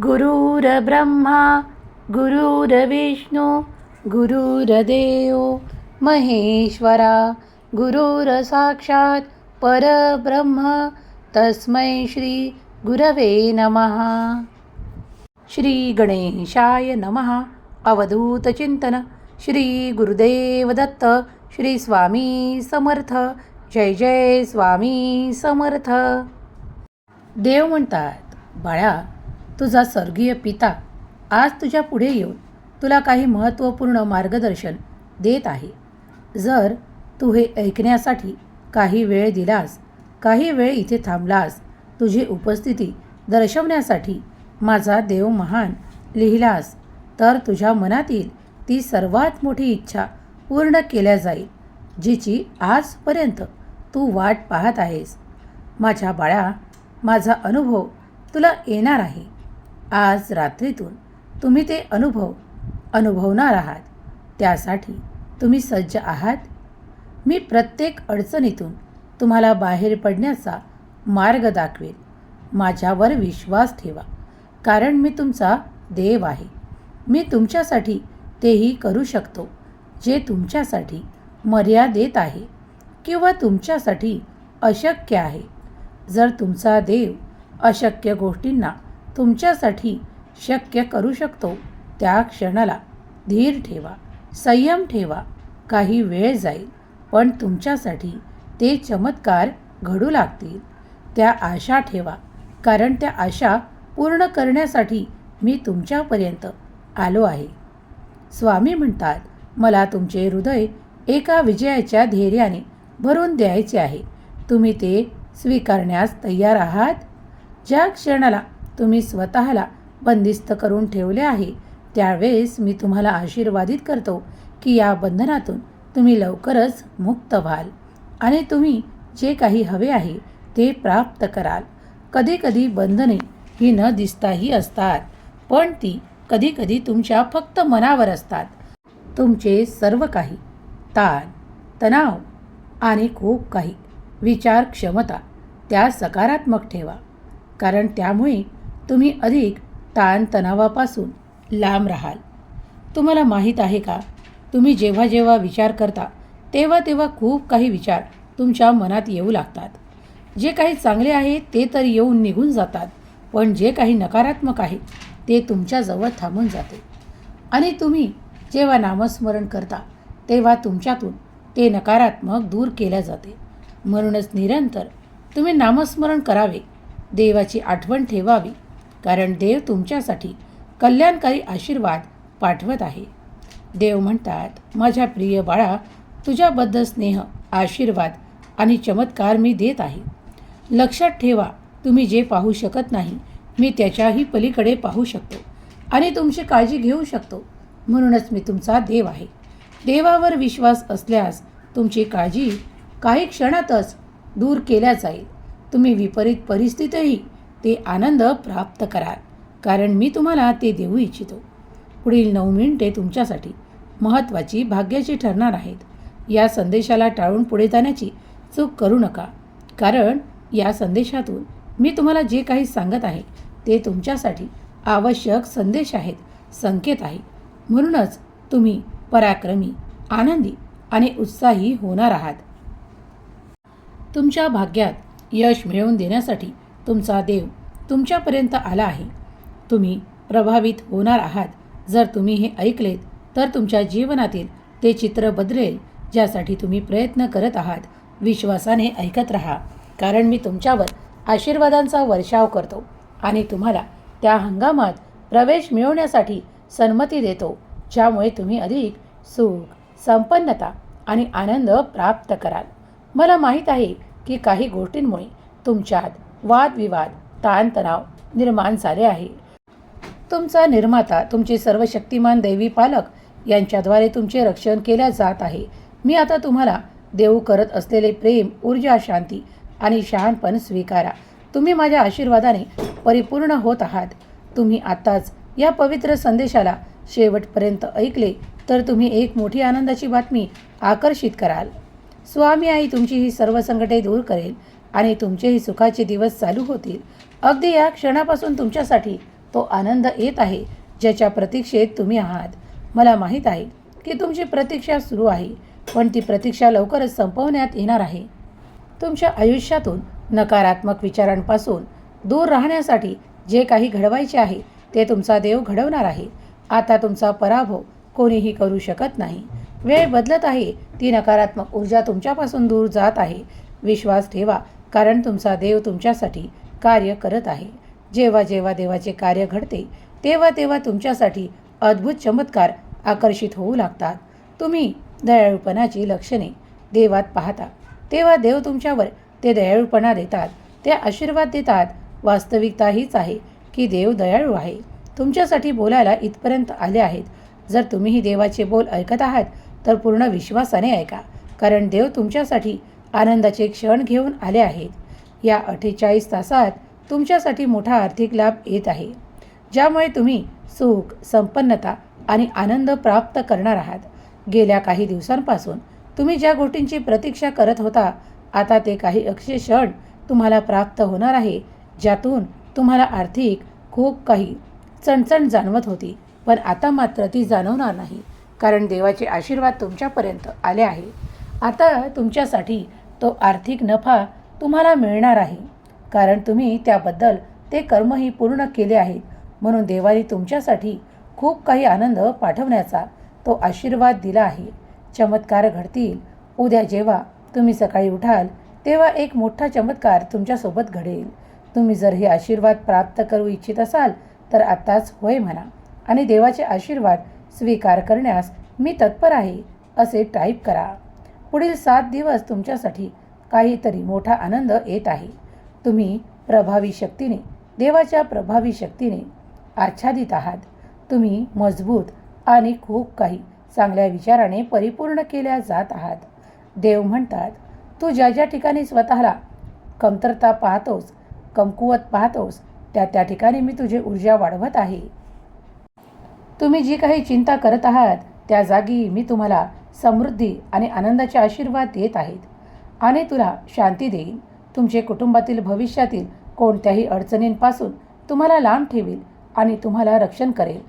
गुरुर्ब्रह्मा गुरुर्विष्णू गुरुर्देव महेश्वरा गुरुर्साक्षात परब्रह्म तस्मै श्री गुरवे नमः। श्री गणेशाय नमः। अवधूतचिंतन श्री गुरुदेव दत्त। श्री स्वामी समर्थ। जय जय स्वामी समर्थ। देव म्हणतात बाळा तुझा स्वर्गीय पिता आज तुझ्या पुढे येऊन तुला काही महत्त्वपूर्ण मार्गदर्शन देत आहे. जर तू हे ऐकण्यासाठी काही वेळ दिलास काही वेळ इथे थांबलास तुझी उपस्थिती दर्शवण्यासाठी माझा देव महान लिहिलास तर तुझ्या मनातील ती सर्वात मोठी इच्छा पूर्ण केल्या जाईल जिची आजपर्यंत तू वाट पाहत आहेस. माझ्या बाळा माझा अनुभव तुला येणार आहे. आज रात्रीतून तुम्ही ते अनुभव अनुभवणार आहात. त्यासाठी तुम्ही सज्ज आहात. मी प्रत्येक अडचणीतून तुम्हाला बाहेर पडण्याचा मार्ग दाखवेल माझ्यावर विश्वास ठेवा कारण मी तुमचा देव आहे. मी तुमच्यासाठी तेही करू शकतो जे तुमच्यासाठी मर्यादेत आहे किंवा तुमच्यासाठी अशक्य आहे. जर तुमचा देव अशक्य गोष्टींना तुमच्यासाठी शक्य करू शकतो. त्या क्षणाला धीर ठेवा संयम ठेवा. काही वेळ जाईल पण तुमच्यासाठी ते चमत्कार घडू लागतील. त्या आशा ठेवा कारण त्या आशा पूर्ण करण्यासाठी मी तुमच्यापर्यंत आलो आहे. स्वामी म्हणतात मला तुमचे हृदय एका विजयाच्या धैर्याने भरून द्यायचे आहे. तुम्ही ते स्वीकारण्यास तयार आहात? ज्या क्षणाला तुम्ही स्वतःला बंदिस्त करून ठेवले आहे. त्यावेळेस मी तुम्हाला आशीर्वादित करतो की या बंधनातून तुम्ही लवकरच मुक्त व्हाल आणि तुम्ही जे काही हवे आहे ते प्राप्त कराल. कधीकधी बंधने ही न दिसताही असतात पण ती कधीकधी तुमच्या फक्त मनावर असतात. तुमचे सर्व काही ताण तणाव आणि खूप काही विचार क्षमता त्या सकारात्मक ठेवा. कारण त्यामुळे तुम्ही अधिक ताणतणावापासून लांब राहाल. तुम्हाला माहीत आहे का? तुम्ही जेव्हा जेव्हा विचार करता तेव्हा तेव्हा खूप काही विचार तुमच्या मनात येऊ लागतात. जे काही चांगले आहे ते तर येऊन निघून जातात. पण जे काही नकारात्मक आहे ते तुमच्याजवळ थांबून जाते. आणि तुम्ही जेव्हा नामस्मरण करता तेव्हा तुमच्यातून ते नकारात्मक दूर केले जाते. म्हणूनच निरंतर तुम्ही नामस्मरण करावे. देवाची आठवण ठेवावी. कारण देव तुमच्यासाठी कल्याणकारी आशीर्वाद पाठवत आहे. देव म्हणतात माझ्या प्रिय बाळा तुझ्याबद्दल स्नेह आशीर्वाद आणि चमत्कार मी देत आहे. लक्षात ठेवा तुम्ही जे पाहू शकत नाही मी त्याच्याही पलीकडे पाहू शकतो आणि तुमची काळजी घेऊ शकतो. म्हणूनच मी तुमचा देव आहे. देवावर विश्वास असल्यास तुमची काळजी काही क्षणातच दूर केल्या जाईल. तुम्ही विपरीत परिस्थितीही ते आनंद प्राप्त कराल. कारण मी तुम्हाला ते देऊ इच्छितो. पुढील नऊ मिनिटे तुमच्यासाठी महत्त्वाची भाग्याची ठरणार आहेत. या संदेशाला टाळून पुढे जाण्याची चूक करू नका. कारण या संदेशातून मी तुम्हाला जे काही सांगत आहे ते तुमच्यासाठी आवश्यक संदेश आहेत संकेत आहे. म्हणूनच तुम्ही पराक्रमी आनंदी आणि उत्साही होणार आहात. तुमच्या भाग्यात यश मिळवून देण्यासाठी तुमचा देव तुमच्यापर्यंत आला आहे. तुम्ही प्रभावित होणार आहात. जर तुम्ही हे ऐकलेत तर तुमच्या जीवनातील ते चित्र बदलेल ज्यासाठी तुम्ही प्रयत्न करत आहात. विश्वासाने ऐकत राहा कारण मी तुमच्यावर आशीर्वादांचा वर्षाव करतो आणि तुम्हाला त्या हंगामात प्रवेश मिळवण्यासाठी संमती देतो ज्यामुळे तुम्ही अधिक सुख संपन्नता आणि आनंद प्राप्त कराल. मला माहीत आहे की काही गोष्टींमुळे तुमच्यात वादविवाद ताणतणाव निर्माण झाले आहे. तुमचा निर्माता तुमचे सर्व शक्तिमान दैवी पालक यांच्याद्वारे तुमचे रक्षण केल्या जात आहे. मी आता तुम्हाला देऊ करत असलेले प्रेम ऊर्जा शांती आणि शहाणपण स्वीकारा. तुम्ही माझ्या आशीर्वादाने परिपूर्ण होत आहात. तुम्ही आत्ताच या पवित्र संदेशाला शेवटपर्यंत ऐकले तर तुम्ही एक मोठी आनंदाची बातमी आकर्षित कराल. स्वामी आई तुमची ही सर्व संकटे दूर करेल. आणि तुमचेही सुखाचे दिवस चालू होतील. अगदी या क्षणापासून तुमच्यासाठी तो आनंद येत आहे ज्याच्या प्रतीक्षेत तुम्ही आहात. मला माहीत आहे की तुमची प्रतीक्षा सुरू आहे पण ती प्रतीक्षा लवकरच संपवण्यात येणार आहे. तुमच्या आयुष्यातून नकारात्मक विचारांपासून दूर राहण्यासाठी जे काही घडवायचे आहे ते तुमचा देव घडवणार आहे. आता तुमचा पराभव कोणीही करू शकत नाही. वेळ बदलत आहे ती नकारात्मक ऊर्जा तुमच्यापासून दूर जात आहे. विश्वास ठेवा कारण तुमचा देव तुमच्यासाठी कार्य करत आहे. जेव्हा जेव्हा देवाचे कार्य घडते तेव्हा तेव्हा तुमच्यासाठी अद्भुत चमत्कार आकर्षित होऊ लागतात. तुम्ही दयाळूपणाची लक्षणे देवात पाहता. तेव्हा देव तुमच्यावर ते दयाळूपणा देतात. ते आशीर्वाद देतात. वास्तविकता हीच आहे की देव दयाळू आहे. तुमच्यासाठी बोलायला इथपर्यंत आले आहेत. जर तुम्हीही देवाचे बोल ऐकत आहात तर पूर्ण विश्वासाने ऐका. कारण देव तुमच्यासाठी आनंदाचे क्षण घेऊन आले आहेत. या अठ्ठेचाळीस तासात तुमच्यासाठी मोठा आर्थिक लाभ येत आहे ज्यामुळे तुम्ही सुख संपन्नता आणि आनंद प्राप्त करणार आहात. गेल्या काही दिवसांपासून तुम्ही ज्या गोष्टींची प्रतीक्षा करत होता आता ते काही अक्षय क्षण तुम्हाला प्राप्त होणार आहे ज्यातून तुम्हाला आर्थिक खूप काही चणचण जाणवत होती. पण आता मात्र ती जाणवणार नाही कारण देवाचे आशीर्वाद तुमच्यापर्यंत आले आहे. आता तुमच्यासाठी तो आर्थिक नफा तुम्हाला मिळणार आहे. कारण तुम्ही त्याबद्दल ते कर्मही पूर्ण केले आहेत. म्हणून देवाने तुमच्यासाठी खूप काही आनंद पाठवण्याचा तो आशीर्वाद दिला आहे. चमत्कार घडतील. उद्या जेव्हा तुम्ही सकाळी उठाल तेव्हा एक मोठा चमत्कार तुमच्यासोबत घडेल. तुम्ही जर हे आशीर्वाद प्राप्त करू इच्छित असाल तर आत्ताच होय म्हणा. आणि देवाचे आशीर्वाद स्वीकार करण्यास मी तत्पर आहे असे टाईप करा. पुढील सात दिवस तुमच्यासाठी काहीतरी मोठा आनंद येत आहे. तुम्ही प्रभावी शक्तीने देवाच्या प्रभावी शक्तीने आच्छादित आहात. तुम्ही मजबूत आणि खूप काही चांगल्या विचाराने परिपूर्ण केल्या जात आहात. देव म्हणतात तू ज्या ज्या ठिकाणी स्वतःला कमतरता पाहतोस कमकुवत पाहतोस त्या त्या ठिकाणी मी तुझी ऊर्जा वाढवत आहे. तुम्ही जी काही चिंता करत आहात त्या जागी मी तुम्हाला समृद्धी आणि आनंदाचे आशीर्वाद देत आहेत. आणि तुला शांती देईन. तुमचे कुटुंबातील भविष्यातील कोणत्याही अडचणींपासून तुम्हाला लांब ठेवील आणि तुम्हाला रक्षण करेल.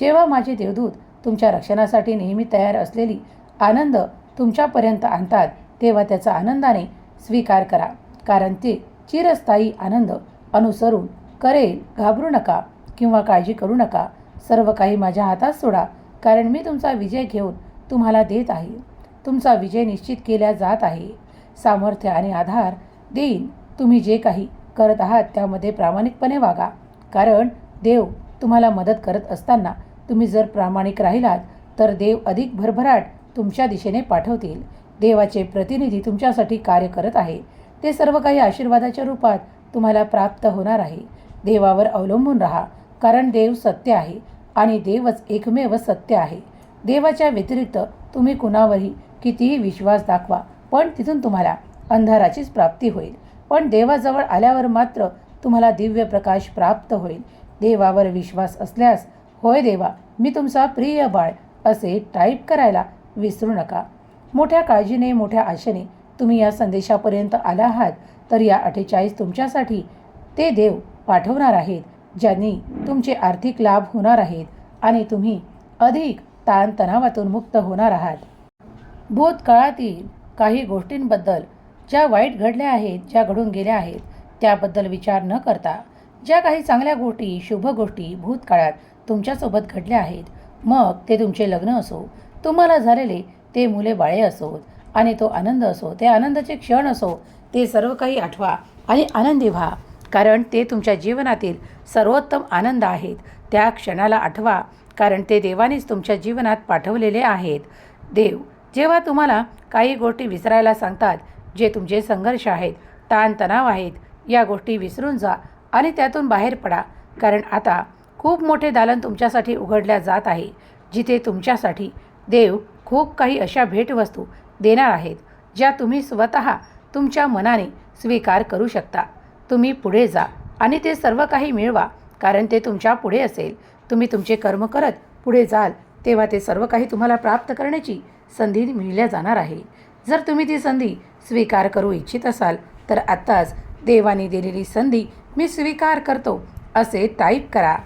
जेव्हा माझे देवदूत तुमच्या रक्षणासाठी नेहमी तयार असलेली आनंद तुमच्यापर्यंत आणतात तेव्हा त्याचा आनंदाने स्वीकार करा. कारण ते चिरस्थायी आनंद अनुसरून करेल. घाबरू नका किंवा काळजी करू नका. सर्व काही माझ्या हातात सोडा. कारण मी तुमचा विजय घेऊन तुम्हाला देत आहे. तुमचा विजय निश्चित केला जात आहे. सामर्थ्य आणि आधार देईन. तुम्ही जे काही करत आहात त्यामध्ये प्रामाणिकपणे वागा. कारण देव तुम्हाला मदत करत असताना तुम्ही जर प्रामाणिक राहिलात तर देव अधिक भरभराट तुमच्या दिशेने पाठवतील. देवाचे प्रतिनिधी तुमच्यासाठी कार्य करत आहे. ते सर्व काही आशीर्वादाच्या रूपात तुम्हाला प्राप्त होणार आहे. देवावर अवलंबून राहा कारण देव सत्य आहे आणि देवच एकमेव सत्य आहे. देवाच्या व्यतिरिक्त तुम्ही कुणावरही कितीही विश्वास दाखवा पण तिथून तुम्हाला अंधाराचीच प्राप्ती होईल. पण देवाजवळ आल्यावर मात्र तुम्हाला दिव्य प्रकाश प्राप्त होईल. देवावर विश्वास असल्यास होय देवा मी तुमचा प्रिय बाळ असे टाईप करायला विसरू नका. मोठ्या काळजीने मोठ्या आशेने तुम्ही या संदेशापर्यंत आला आहात तर या अठ्ठेचाळीस तुमच्यासाठी ते देव पाठवणार आहेत ज्यांनी तुमचे आर्थिक लाभ होणार आहेत आणि तुम्ही अधिक ताणतणावातून मुक्त होणार आहात. भूतकाळातील काही गोष्टींबद्दल ज्या वाईट घडल्या आहेत ज्या घडून गेल्या आहेत त्याबद्दल विचार न करता ज्या काही चांगल्या गोष्टी शुभ गोष्टी भूतकाळात तुमच्यासोबत घडल्या आहेत मग ते तुमचे लग्न असो तुम्हाला झालेले ते मुले बाळे असोत आणि तो आनंद असो ते आनंदाचे क्षण असो ते सर्व काही आठवा आणि आनंदी व्हा कारण ते तुमच्या जीवनातील सर्वोत्तम आनंद आहेत. त्या क्षणाला आठवा कारण ते देवानेच तुमच्या जीवनात पाठवलेले आहेत. देव जेव्हा तुम्हाला काही गोष्टी विसरायला सांगतात जे तुमचे संघर्ष आहेत ताणतणाव आहेत या गोष्टी विसरून जा आणि त्यातून बाहेर पडा. कारण आता खूप मोठे दालन तुमच्यासाठी उघडल्या जात आहे जिथे तुमच्यासाठी देव खूप काही अशा भेटवस्तू देणार आहेत ज्या तुम्ही स्वतः तुमच्या मनाने स्वीकार करू शकता. तुम्ही पुढे जा आणि ते सर्व काही मिळवा कारण ते तुमच्यापुढे असेल. तुम्ही तुमचे कर्म करत पुढे जाल तेव्हा ते सर्व काही तुम्हाला प्राप्त करण्याची संधी मिळल्या जाणार आहे. जर तुम्ही ती संधी स्वीकार करू इच्छित असाल तर आत्ताच देवाने दिलेली संधी मी स्वीकार करतो असे टाईप करा.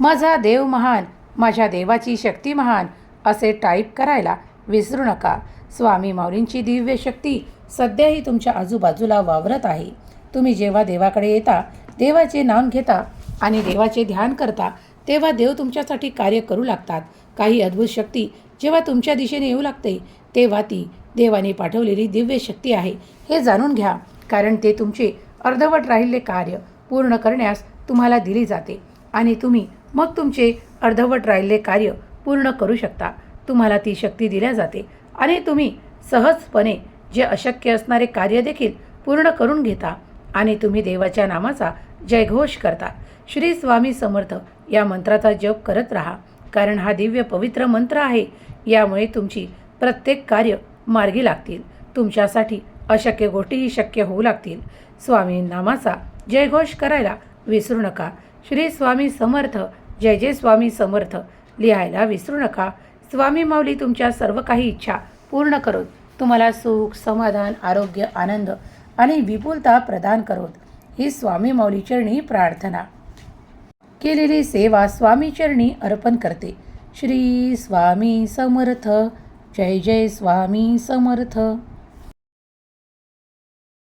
माझा देव महान माझ्या देवाची शक्ती महान असे टाईप करायला विसरू नका. स्वामी माऊलींची दिव्य शक्ती सध्याही तुमच्या आजूबाजूला वावरत आहे. तुम्ही जेव्हा देवाकडे येता देवाचे नाम घेता आणि देवाचे ध्यान करता तेव्हा देव तुमच्यासाठी कार्य करू लागतात. काही अद्भुत शक्ती जेव्हा तुमच्या दिशेने येऊ लागते तेव्हा ती देवाने पाठवलेली दिव्य शक्ती आहे. हे जाणून घ्या कारण ते तुमचे अर्धवट राहिलेले कार्य पूर्ण करण्यास तुम्हाला दिली जाते आणि तुम्ही मग तुमचे अर्धवट राहिलेले कार्य पूर्ण करू शकता. तुम्हाला ती शक्ती दिल्या जाते आणि तुम्ही सहजपणे जे अशक्य असणारे कार्य देखील पूर्ण करून घेता. आणि तुम्ही देवाच्या नामाचा जयघोष करता. श्री स्वामी समर्थ या मंत्राचा जप करत राहा कारण हा दिव्य पवित्र मंत्र आहे. यामुळे तुमची प्रत्येक कार्य मार्गी लागतील. तुमच्यासाठी अशक्य गोष्टीही शक्य होऊ लागतील. स्वामी नामाचा जयघोष करायला विसरू नका. श्री स्वामी समर्थ जय जय स्वामी समर्थ लिहायला विसरू नका. स्वामी माऊली तुमच्या सर्व काही इच्छा पूर्ण करून तुम्हाला सुख समाधान आरोग्य आनंद आणि विपुलता प्रदान करोत. ही स्वामी मौलीचरणी प्रार्थना. केलेली सेवा स्वामी चरणी अर्पण करते. श्री स्वामी समर्थ. जय जय स्वामी समर्थ.